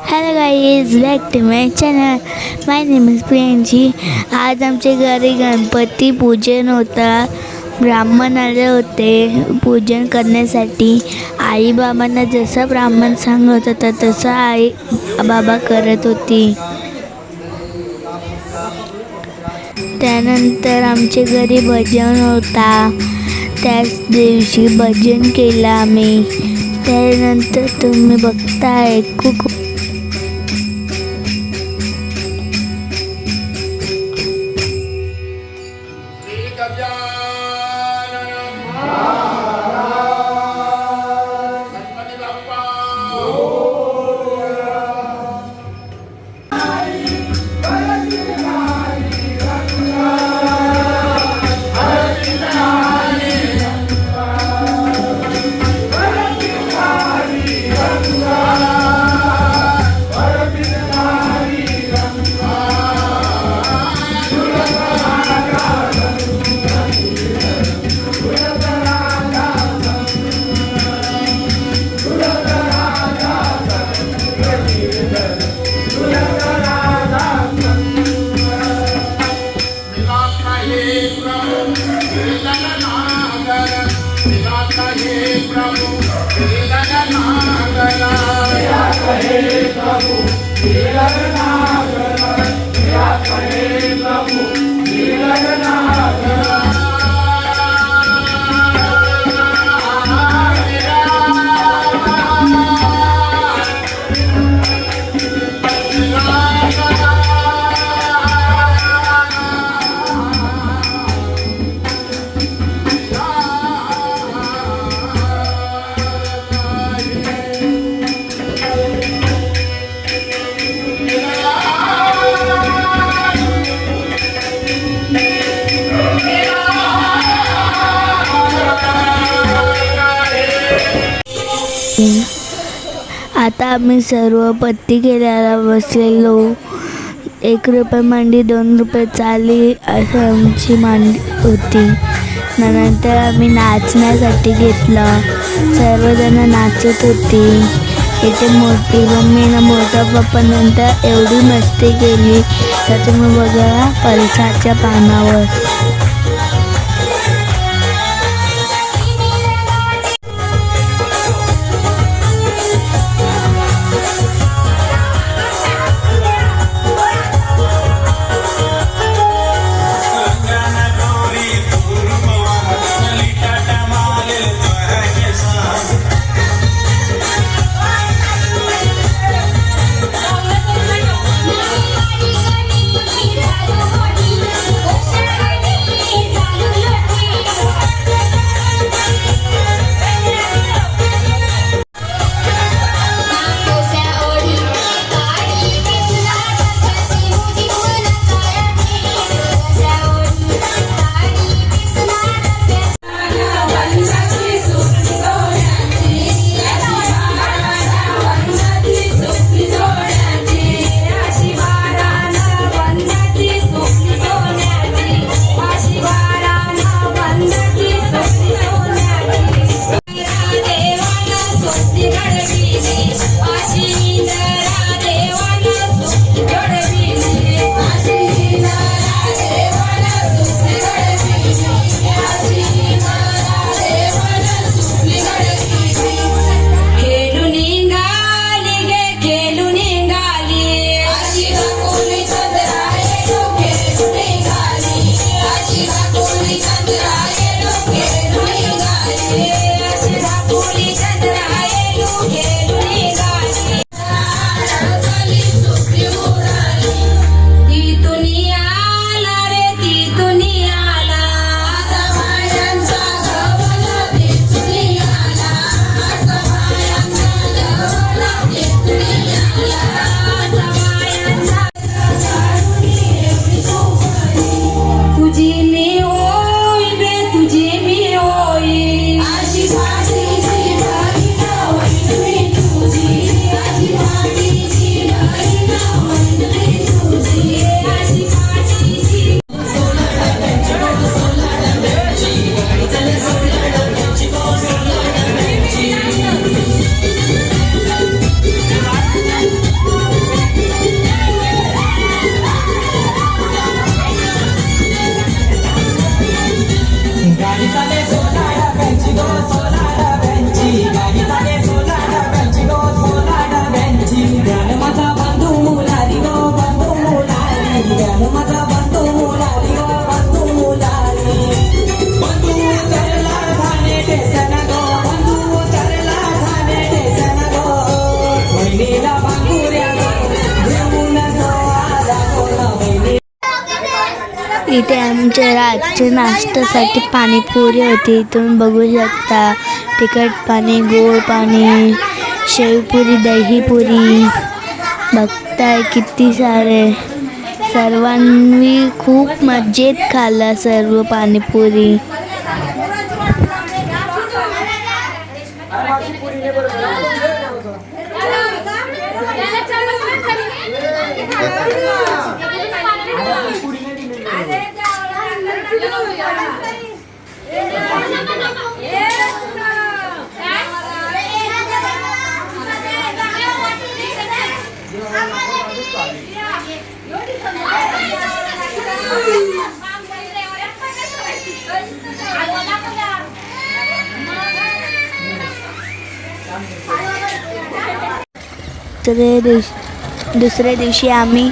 Hello guys back to my channel my name is Priyanshi आज आमच्या घरी गणपती पूजन होता. ब्राह्मण आले होते पूजन करण्यासाठी. आई बाबांना जसं ब्राह्मण सांगत होता तसं आई बाबा करत होती. त्यानंतर आमच्या घरी भजन होता. त्याच दिवशी भजन केलं आम्ही. त्यानंतर तुम्ही बघताय खूप आता आम्ही सर्व पत्ती केल्याला बसलेलो. एक रुपये मांडी दोन रुपये चाली असं आमची मांडी होती. नंतर आम्ही नाचण्यासाठी घेतलं. सर्वजण नाचत होती. इथे मोठी मम्मीनं मोठा पप्पा नंतर एवढी मस्ती केली. तर तुम्ही बघा पलसाच्या पानावर. आमच्या रातच्या नाश्त्यासाठी पाणीपुरी होती. तुम्ही बघू शकता. तिखट पाणी गोड पाणी शेवपुरी दहीपुरी. बघताय किती सारे. सर्वांनी खूप मजेत खाल्ला सर्व पाणीपुरी. दुसरे दिवस दुसऱ्या दिवशी आम्ही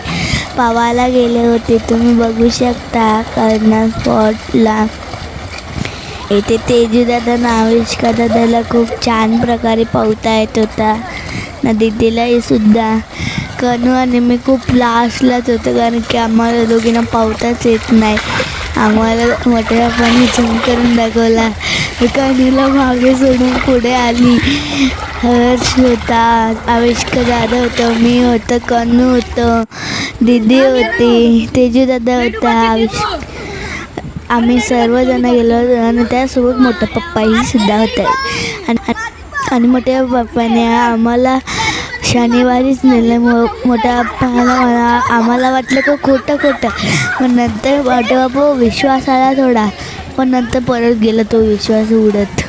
पावाला गेले होते. तुम्ही बघू शकता कर्णा स्पॉटला येथे तेजूदादा नाविष्का दादाला खूप छान प्रकारे पावता येत होता. ना दिदीलाही सुद्धा. कनू आणि मी खूप लास्टलाच होतो कारण की आम्हाला दोघींना पावताच येत नाही. आम्हाला मोठ्या पाणी झूम करून दाखवला. कनूला मागे सोडून पुढे आली. हर्ष होता आविष्का दादा होतं मी होतं कन्नू होतं दीदी होती तेजू दादा होता आविष आम्ही सर्वजण गेलो होतो आणि त्यासोबत मोठा पप्पाही सुद्धा होता आणि आणि मोठ्या पप्पाने आम्हाला शनिवारीच नेलं. मो मोठ्या पप्पाला मला आम्हाला वाटलं की खोटं खोटं. पण नंतर वाटे बापू विश्वास आला थोडा. पण नंतर परत गेला तो विश्वास उडत.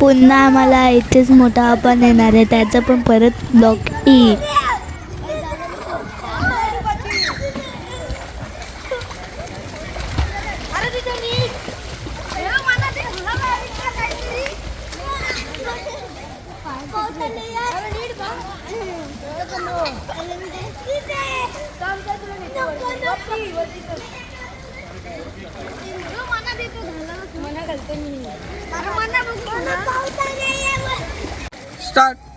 पुन्हा आम्हाला इथेच मोठा आपण येणार आहे. त्याचं पण परत ब्लॉक येईल e. স্টার্ট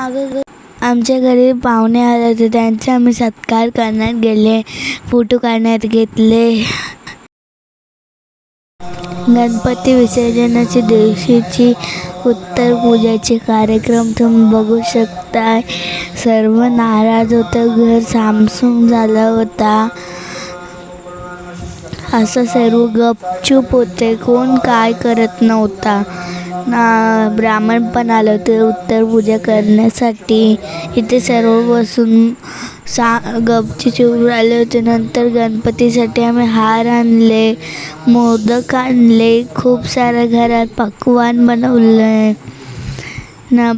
मागं आमच्या घरी पाहुणे आले होते. त्यांचे आम्ही सत्कार करण्यात गेले. फोटो काढण्यात घेतले. गणपती विसर्जनाच्या दिवशीची उत्तर पूजाचे कार्यक्रम तुम्ही बघू शकताय. सर्व नाराज होतं. घर सामसूम झाला होता. असं सर्व गपचूप होते. कोण काय करत नव्हता. ब्राह्मण पण आलं होते. उत्तर पूजा करण्यासाठी. इथे सर्व बसून सा गपची चूप आले होते. नंतर गणपतीसाठी आम्ही हार आणले मोदक आणले खूप साऱ्या घरात पकवान बनवलं. ना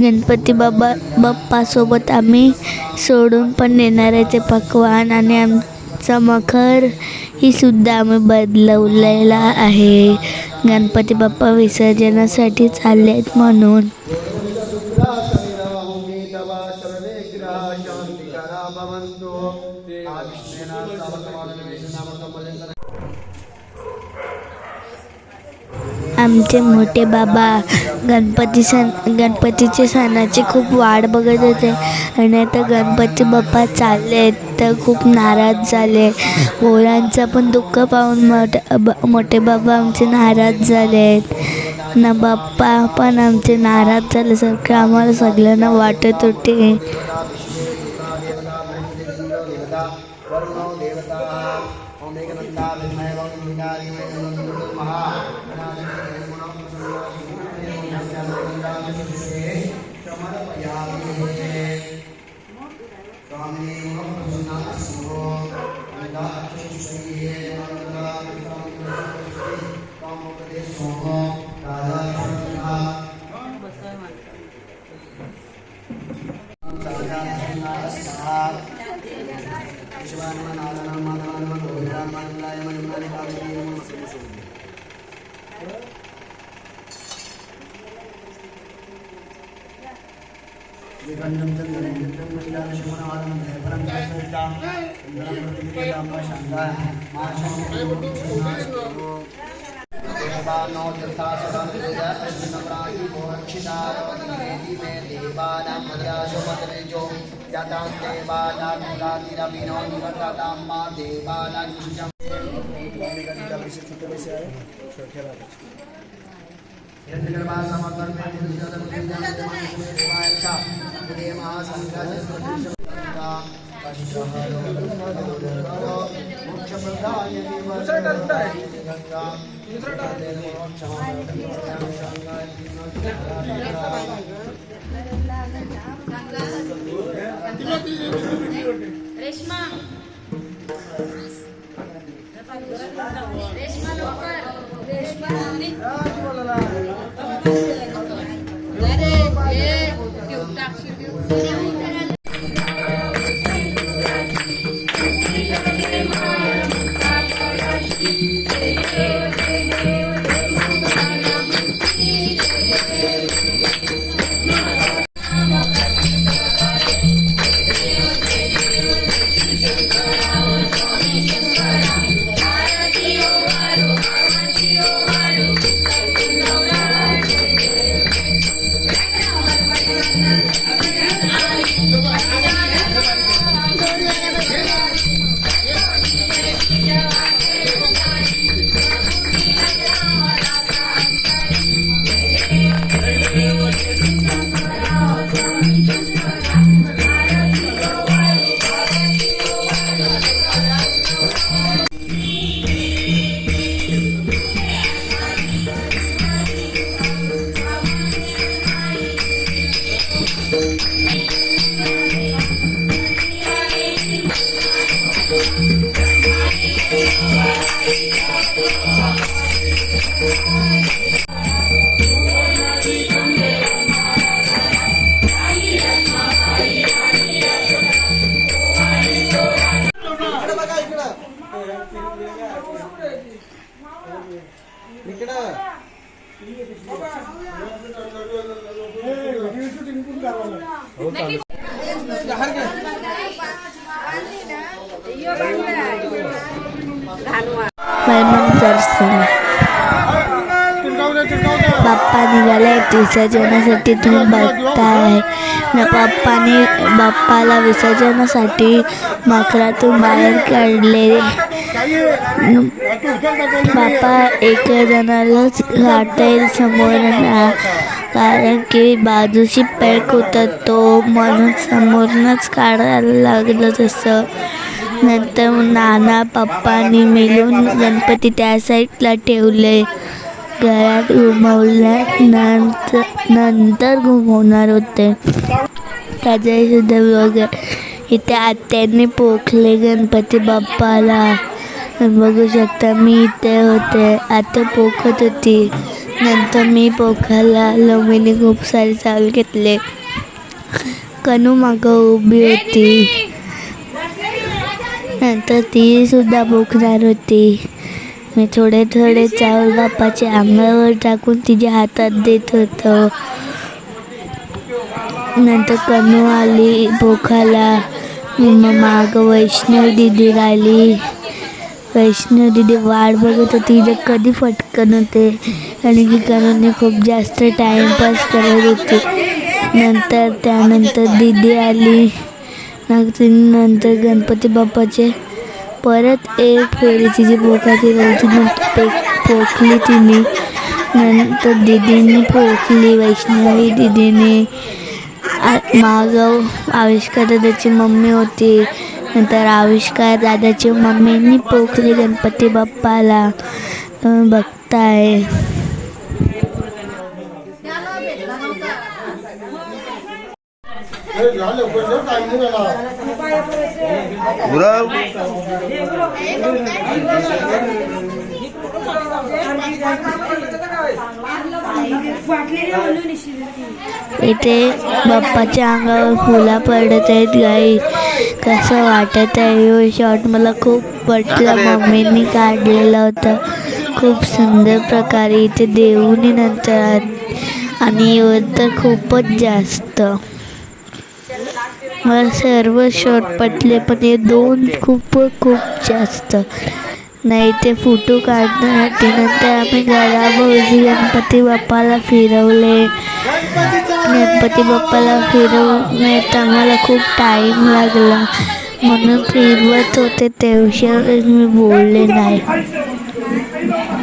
गणपती बाबा बाप्पासोबत आम्ही सोडून पण नेणार आहे ते पकवान. आणि आमचा मखर ही सुद्धा आम्ही बदलवलेला आहे. गणपती बाप्पा विसर्जनासाठी चालले आहेत म्हणून. आमचे मोठे बाबा गणपती सण गणपतीचे सणाची खूप वाट बघत होते. आणि आता गणपती बाप्पा चालले आहेत तर खूप नाराज झाले. पोरांचं पण दुःख पाहून मोठे मोठे बाबा आमचे नाराज झाले. आहेत ना बाप्पा पण आमचे नाराज झाल्यासारखं आम्हाला सगळ्यांना वाटत होते. विकण्डं चन्द्रं मण्डालशमनवादं जयपरं दशवितां इन्द्रप्रतिपिताम्बा शान्ताय माशं नो यथा सदा अश्विनप्राति गोरक्षिताय यतां देवानां मुरातिरविनो निकटतां मा देवानां शुचम् रेश्मा. रेश्मा लवकर. रेश्मा अरे ये बाप्पा निघालाय विसर्जनासाठी तुम्ही बघताय. ना बाप्पाने बाप्पाला विसर्जनासाठी मकरातून बाहेर काढले. बापा एक जणालाच काढता समोर ना कारण की बाजूशी पॅक होता तो म्हणून समोरूनच काढायला लागलं तसं. नंतर नाना पप्पानी मिळून गणपती त्या साईडला ठेवले. घरात घुमवल्या नंतर नंतर घुमवणार होते. त्याचे सुद्धा वगैरे इथे आत्यांनी पोखले गणपती बाप्पाला. बघू शकता मी इथे होते. आता पोखत होती. नंतर मी पोखायला लवणीने खूप सारे चावल घेतले. कनू मागं उभी होती. नंतर ती सुद्धा होती. मी थोडे थोडे चावल बापाच्या अंगावर टाकून तिच्या हातात देत होतो. नंतर कनू आली पोखाला मग माग वैष्णव दिदी राहिली. वैष्णव दिदी वाट बघत होती. जर कधी फटकन होते? आणि की कारण खूप जास्त टाईमपास करत होती. नंतर त्यानंतर दिदी आली. मग नंतर गणपती बाप्पाचे परत एक फेरी तिची पोकाची होती नंतर पोखली तिने. नंतर दिदीने पोखली वैष्णवी दिदीने आ- मागं आविष्कार त्याची मम्मी होती. नंतर आविष्कार दादाची मम्मीनी पोखली गणपती बाप्पाला बघताय. इथे बाप्पाच्या अंगावर फुला पडत आहेत गाई कसं वाटत आहे हो शॉट मला खूप पटलं मम्मीनी काढलेला होता. खूप सुंदर प्रकारे इथे देऊनी नंतर आणि तर खूपच जास्त. मला सर्व शॉट पटले पण हे दोन खूप खूप जास्त. नाही ते फोटो काढण्यासाठी नंतर आम्ही घराभोवती गणपती बाप्पाला फिरवले. गणपती बाप्पाला फिरवण्यात आम्हाला खूप टाईम लागला. म्हणून फिरवत होते. तेवढे मी बोलले नाही.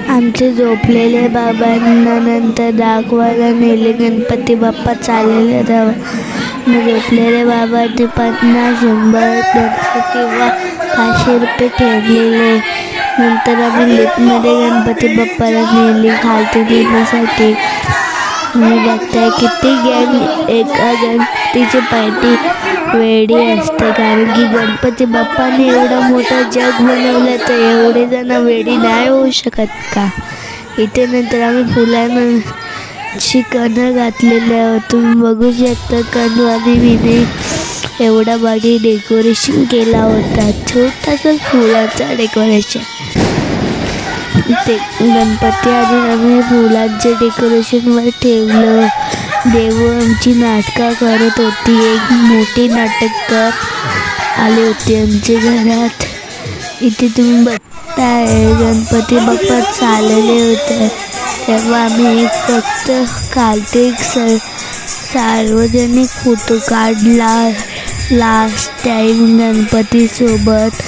आमचे झोपलेले बाबांना नंतर दाखवायला नेले. गणपती बाप्पा चाललेले तेव्हा झोपलेले बाबांनी पन्नास शंभर दोनशे किंवा पाचशे रुपये ठेवलेले. नंतर आम्ही लिफ्टमध्ये गणपती बाप्पाला नेली. खालती नेण्यासाठी मी बघताय किती गॅन एका गणपतीची पार्टी वेडी असते. कारण की गणपती बाप्पाने एवढं मोठं जग बनवलं तर एवढे जण वेडी नाही होऊ शकत का? इथे नंतर आम्ही फुलांना कणं घातलेले तुम्ही बघू शकता कणू आणि विने एवढा भारी डेकोरेशन केला होता. छोटासा फुलाचा डेकोरेशन ते गणपती आणि आम्ही फुलांचे डेकोरेशनवर ठेवलं. देव आमची नाटकं करत होती. एक मोठी नाटककार आले होते आमच्या घरात. इथे तुम्ही बघताय गणपती बाप्पा चालले होते. तेव्हा मी एक फक्त कार्तिक स सार्वजनिक फोटो काढला. लास्ट टाईम गणपतीसोबत.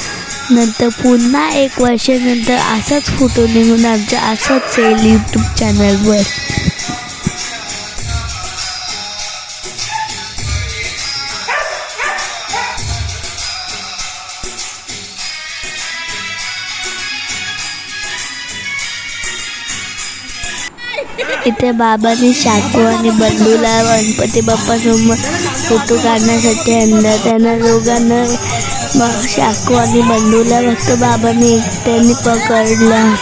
नंतर पुन्हा एक वर्षानंतर असाच फोटो निघून आमच्या असाच येईल यूट्यूब चॅनलवर इथे बाबांनी शाकू आणि बंडूला गणपती बाप्पासमोर फोटो काढण्यासाठी आणलं. त्यांना दोघांना मग शाकू आणि बंडूला फक्त बाबांनी एकट्याने पकडलं.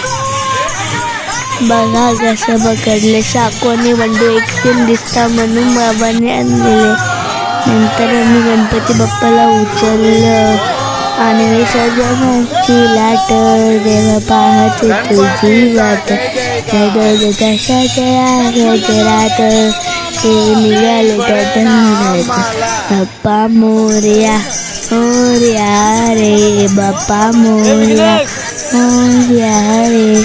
बघा कसं पकडले. शाकू आणि बंडू एक दिसता म्हणून बाबांनी आणलेले. नंतर आम्ही गणपती बाप्पाला उचललं. आणि सजमची लाट देव पाहत तुझी वाट. गजर कशाच्या रात ते निघाले गजरात बाप्पा मोर्या मोर्या रे बाप्पा मोर्या मोर्या रे.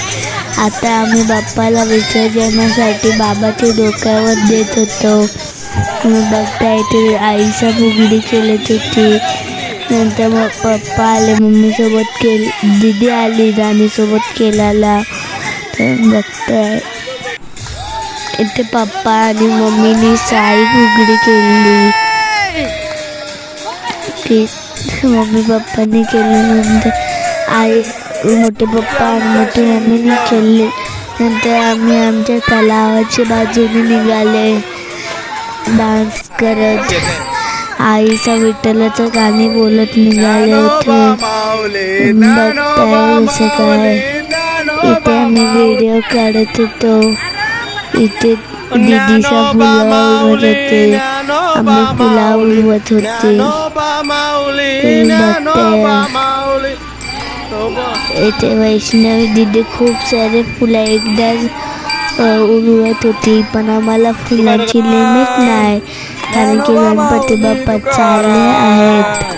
आता आम्ही बाप्पाला विसर्जनासाठी बाबाच्या डोक्यावर देत होतो. बघता येते आईचा फुगडी केली होती. नंतर मग पप्पा आले मम्मीसोबत केल दिदी आली राणीसोबत केलाला. तर बघताय. इथे पप्पा आणि मम्मीने साई फुगडी केली मम्मी मम्मी पप्पाने केल्यानंतर आई मोठे पप्पा आणि मोठी मम्मीने केले. नंतर आम्ही आमच्या तलावाच्या बाजूने निघाले. डान्स करत. आईचा विठ्ठलाचं गाणी बोलत निघाले होते. बघताय कसं काय? इथे आम्ही व्हिडिओ काढत होतो. इथे दिदीचा फुला उडवत होते आम्ही फुला उडवत होते. बघताय. इथे वैष्णवी दिदी खूप सारे फुलं एकदाच उडवत होती पण आम्हाला फुलांची लिमिट नाही. कारण की गणपती बाप्पा चालले आहेत.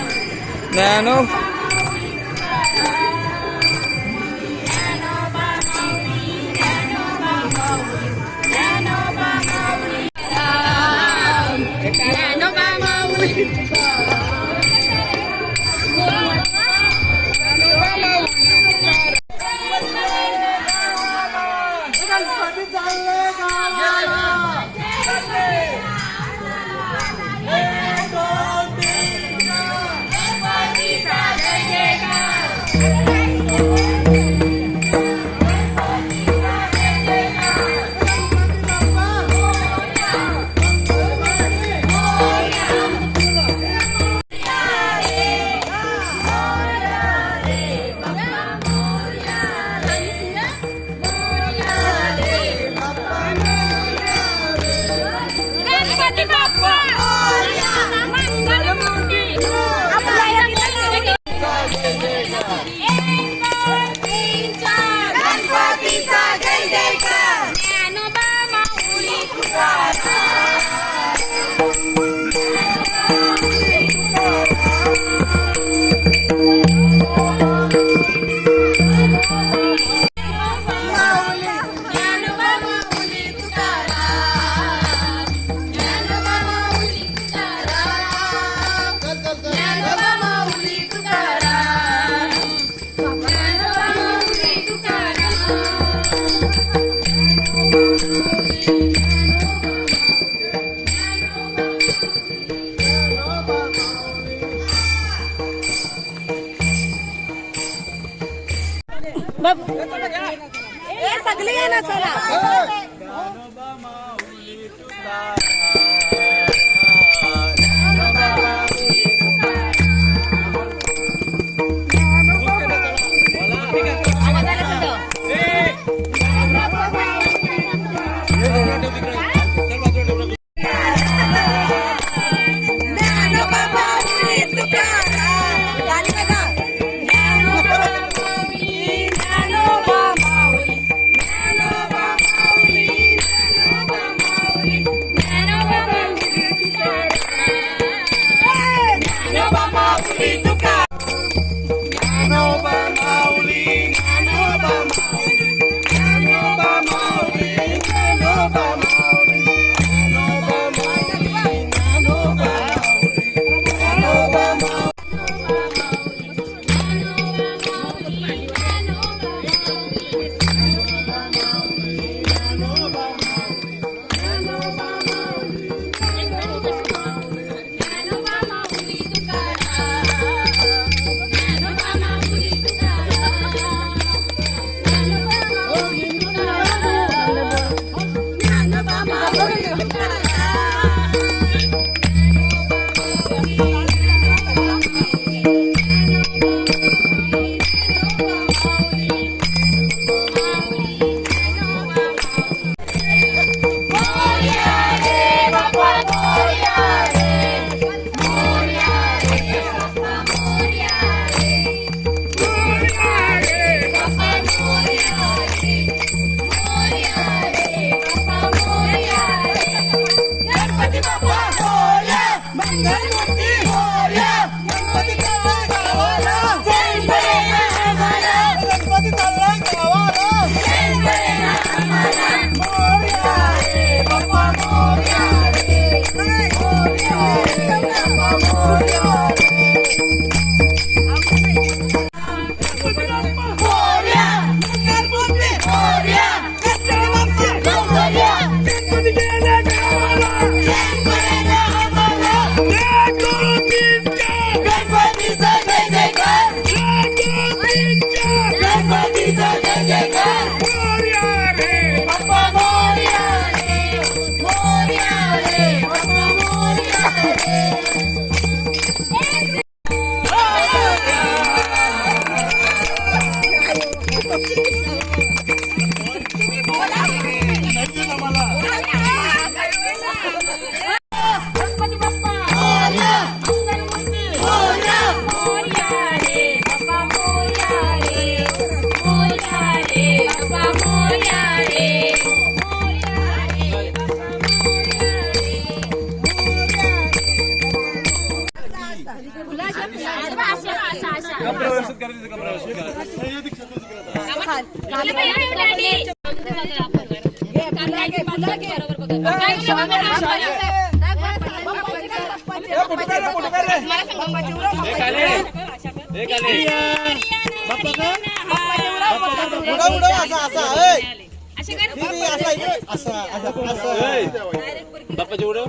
असे उडव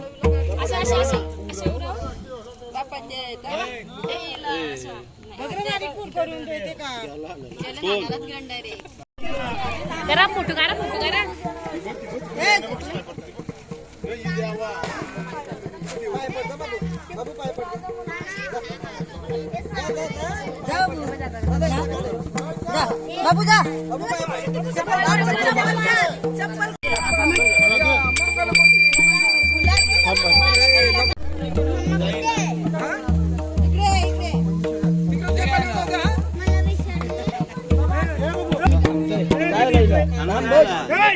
असं असं असं असं उडव. बाप्पाचे तर देईल असं. करा फोटो करा फोटो करा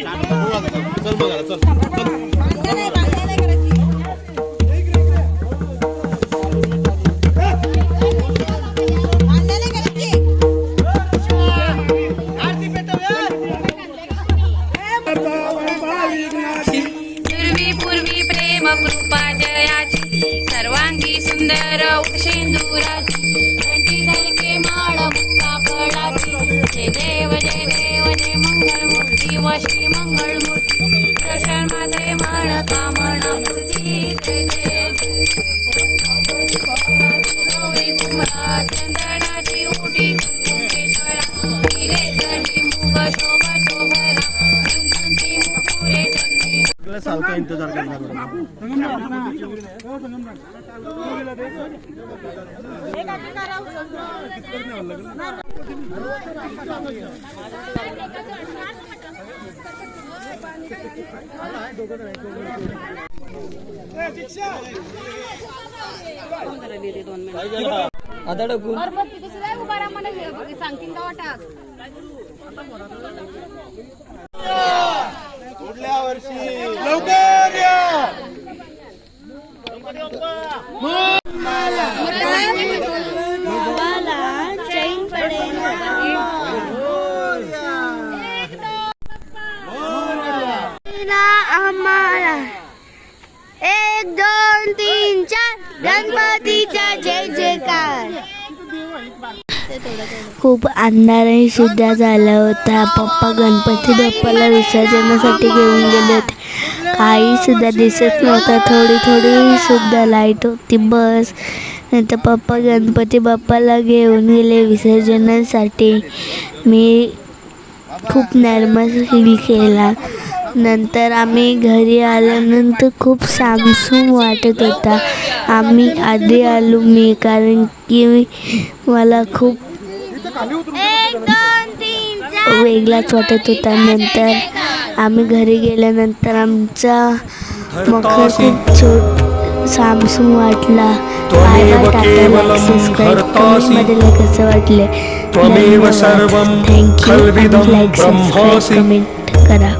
चल बघा चल. चंदी सावका इंतजार करणार बरबत्ती कशी जाय उभा राहा मला सांगतील का वाटा पुढल्या वर्षी. लवकर या. आम्हाला एक दोन तीन चार. गणपतीचा जय जयकार. खूप अंधारही सुद्धा झाला होता. पप्पा गणपती बाप्पाला विसर्जनासाठी घेऊन गेले होते काही सुद्धा दिसत नव्हता. थोडी थोडी सुद्धा लाइट होती बस. नंतर पप्पा गणपती बाप्पाला घेऊन गेले विसर्जनासाठी. मी खूप नर्मस फील केला. नंतर आम्ही घरी आल्यानंतर खूप सामसूम वाटत होता. आम्ही आधी आलो मी कारण की मला खूप वेगळाच वाटत होता. नंतर आम्ही घरी गेल्यानंतर आमचा मकर खूप छोट सामसूम वाटला. कसं वाटले? Thank you like subscribe. कमेंट करा.